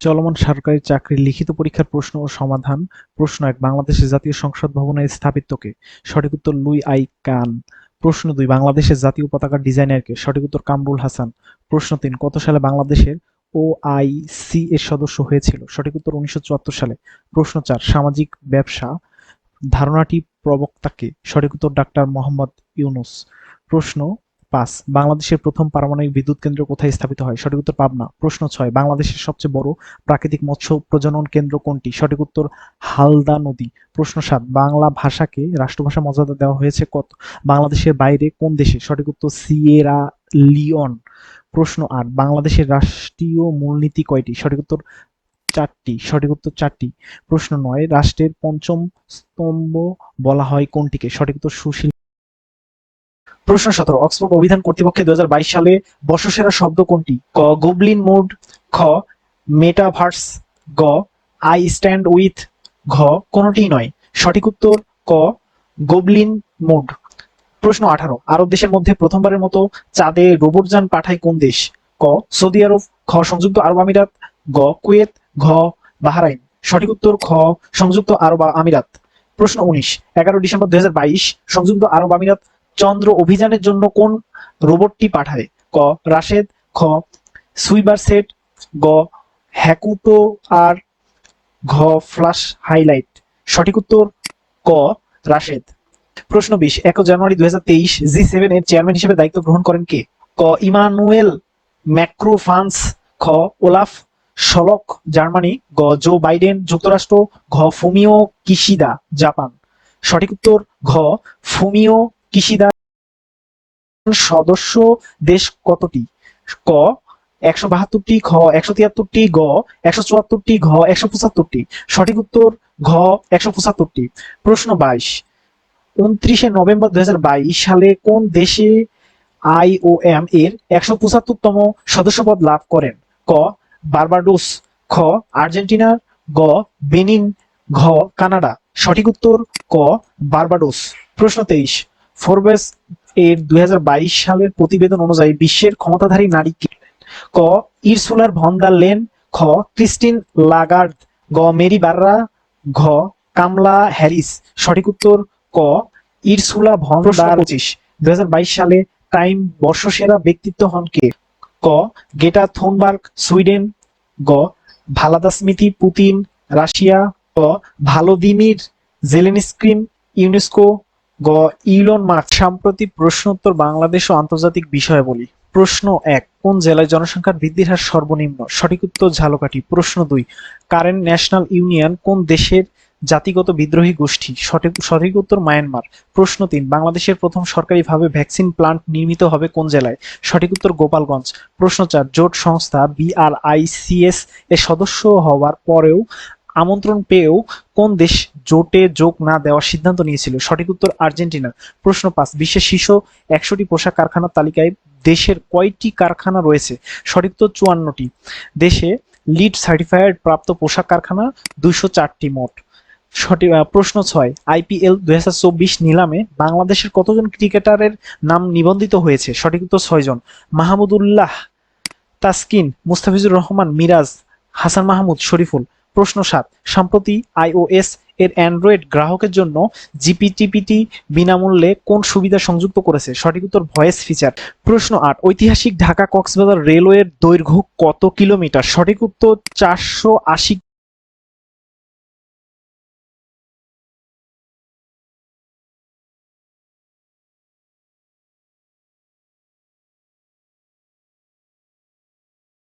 চলমান সরকারি চাকরির লিখিত পরীক্ষার প্রশ্ন ও সমাধান প্রশ্ন এক বাংলাদেশের জাতীয় সংসদ ভবনের স্থাপিত্যকে সঠিক উত্তর লুই আই কান। প্রশ্ন দুই, বাংলাদেশের জাতীয় পতাকার ডিজাইনারকে। সঠিক উত্তর কামরুল হাসান। প্রশ্ন তিন, কত সালে বাংলাদেশের ও আই সি এর সদস্য হয়েছিল? সঠিক উত্তর উনিশশো চুয়াত্তর সালে। প্রশ্ন চার, সামাজিক ব্যবসা ধারণাটি প্রবক্তাকে। সঠিক উত্তর ডাক্তার মোহাম্মদ ইউনুস। প্রশ্ন পাঁচ বাংলাদেশের প্রথম পারমাণবিক বিদ্যুৎ কেন্দ্র কোথায় স্থাপিত হয়? সঠিক উত্তর পাবনা। প্রশ্ন ছয়, বাংলাদেশের সবচেয়ে বড় প্রাকৃতিক মৎস্য প্রজনন কেন্দ্র কোনটি? সঠিক উত্তর, হালদা নদী। প্রশ্ন সাত, বাংলা ভাষাকে রাষ্ট্রভাষা মর্যাদা দেওয়া হয়েছে কত? বাংলাদেশের বাইরে কোন দেশে? সঠিক উত্তর, সিয়েরা লিওন। প্রশ্ন আট, বাংলাদেশের রাষ্ট্রীয় মূলনীতি কয়টি? সঠিক উত্তর চারটি, সঠিক উত্তর চারটি। প্রশ্ন নয়, রাষ্ট্রের পঞ্চম স্তম্ভ বলা হয় কোনটিকে? সঠিক উত্তর সুশীল প্রশ্ন সতেরো, অক্সফোর্ড অভিধান কর্তৃপক্ষে দুই হাজার বাইশ সালে বর্ষসেরা শব্দ কোনটি? ক, গোবলিন মুড, খ, মেটাভার্স, গ, আই স্ট্যান্ড উইথ, ঘ, কোনটিই নয়। সঠিক উত্তর, ক, গোবলিন মুড। প্রশ্ন আঠারো, আরব দেশের মধ্যে প্রথমবারের মতো চাঁদে রোবটযান পাঠায় কোন দেশ? ক, সৌদি আরব খ সংযুক্ত আরব আমিরাত, গ, কুয়েত, ঘ, বাহারাইন। সঠিক উত্তর, খ, সংযুক্ত আরব আমিরাত। প্রশ্ন উনিশ, এগারো ডিসেম্বর দুই হাজার বাইশ, সংযুক্ত আরব আমিরাত চন্দ্র অভিযানের জন্য কোন রোবটটি পাঠায়? ক, রাশেদ, খ, সুইবার সেট, গ, হ্যাকুটো, আর ঘ, ফ্লাশ হাইলাইট। সঠিক উত্তর, ক, রাশেদ। প্রশ্ন বিশ, এক জানুয়ারি দুই জি সেভেন এর চেয়ারম্যান হিসেবে দায়িত্ব গ্রহণ করেন কে? ক, ইমানুয়েল ম্যাক্রোফান্স খ, ওলাফ শলক, জার্মানি। গ, জো বাইডেন, যুক্তরাষ্ট্র। ঘ, ফুমিও কিশিদা, জাপান। সঠিক উত্তর, ঘ, ফুমিও কিশিদা সদস্য দেশ কতটি? ক, একশো বাহাত্তরটি খ একশো তিয়াত্তরটি, গ, একশো চুয়াত্তরটি, ঘ, একশো পঁচাত্তরটি। সঠিক উত্তর, ঘ, একশো পঁচাত্তরটি। প্রশ্ন বাইশ, উনত্রিশে নভেম্বর দু হাজার বাইশ সালে কোন দেশে আইওএম এর একশো পঁচাত্তরতম সদস্যপদ লাভ করেন? ক, বার্বাডোস। খ, আর্জেন্টিনা। গ, বেনিন। ঘ, কানাডা। সঠিক উত্তর, ক, বার্বাডোস। প্রশ্ন তেইশ ফোরবেস এর দুই হাজার বাইশ সালের প্রতিবেদন অনুযায়ী বিশ্বের ক্ষমতাধারী নারী কে? ক, ইরসুলার ভন দার লেন খ, ক্রিস্টিন লাগার্ড। গ, মেরি বাররা। ঘ, কামলা হ্যারিস। সঠিক উত্তর, ক, ইরসুলা ভন দার পঁচিশ দুই সালে টাইম বর্ষসেরা ব্যক্তিত্ব হন কে? ক, গেটা থোনবার্গ, সুইডেন। গ, ভালাদা স্মৃতি, পুতিন, রাশিয়া। ক, ভালোদিমির জেলেনস্ক্রিন ইউনেস্কো। গ, ইলন মার্ক, সাম্প্রতি প্রশ্নোত্তর বাংলাদেশ ও আন্তর্জাতিক বিষয়াবলী প্রশ্ন এক, কোন জেলায় জনসংখ্যার বৃদ্ধির হার সর্বনিম্ন? সঠিক উত্তর ঝালকাঠি। প্রশ্ন দুই, কারেন্ট ন্যাশনাল ইউনিয়ন কোন দেশের জাতিগত বিদ্রোহী গোষ্ঠী? সঠিক সঠিক উত্তর মায়ানমার। প্রশ্ন তিন, বাংলাদেশের প্রথম সরকারিভাবে ভ্যাকসিন প্লান্ট নির্মিত হবে কোন জেলায়? সঠিক উত্তর গোপালগঞ্জ। প্রশ্ন চার, জোট সংস্থা বিআরআইসিএস এর সদস্য হওয়ার পরেও আমন্ত্রণ পেয়েও কোন দেশ জোটে যোগ না দেওয়ার সিদ্ধান্ত নিয়েছিল? সঠিক উত্তর আর্জেন্টিনা। প্রশ্ন পাঁচ, বিশ্বের শীর্ষ একশোটি পোশাক কারখানার তালিকায় দেশের কয়টি কারখানা রয়েছে? সঠিক উত্তর চুয়ান্নটি। দেশে লিড সার্টিফাইড প্রাপ্ত পোশাক কারখানা দুইশো চারটি মোট সঠিক প্রশ্ন ছয়, আইপিএল দুই হাজার চব্বিশ নিলামে বাংলাদেশের কতজন ক্রিকেটারের নাম নিবন্ধিত হয়েছে? সঠিক উত্তর ছয়জন। মাহমুদুল্লাহ তাসকিন, মুস্তাফিজুর রহমান, মিরাজ, হাসান মাহমুদ, শরীফুল। প্রশ্ন সাত, সম্প্রতি আইওএস এর অ্যান্ড্রয়েড গ্রাহকের জন্য জিপিটিপিটি বিনামূল্যে কোন সুবিধা সংযুক্ত করেছে? সঠিক উত্তর, ভয়েস ফিচার। প্রশ্ন আট, ঐতিহাসিক ঢাকা কক্সবাজার রেলওয়ের দৈর্ঘ্য কত কিলোমিটার? সঠিক উত্তর, চারশো আশি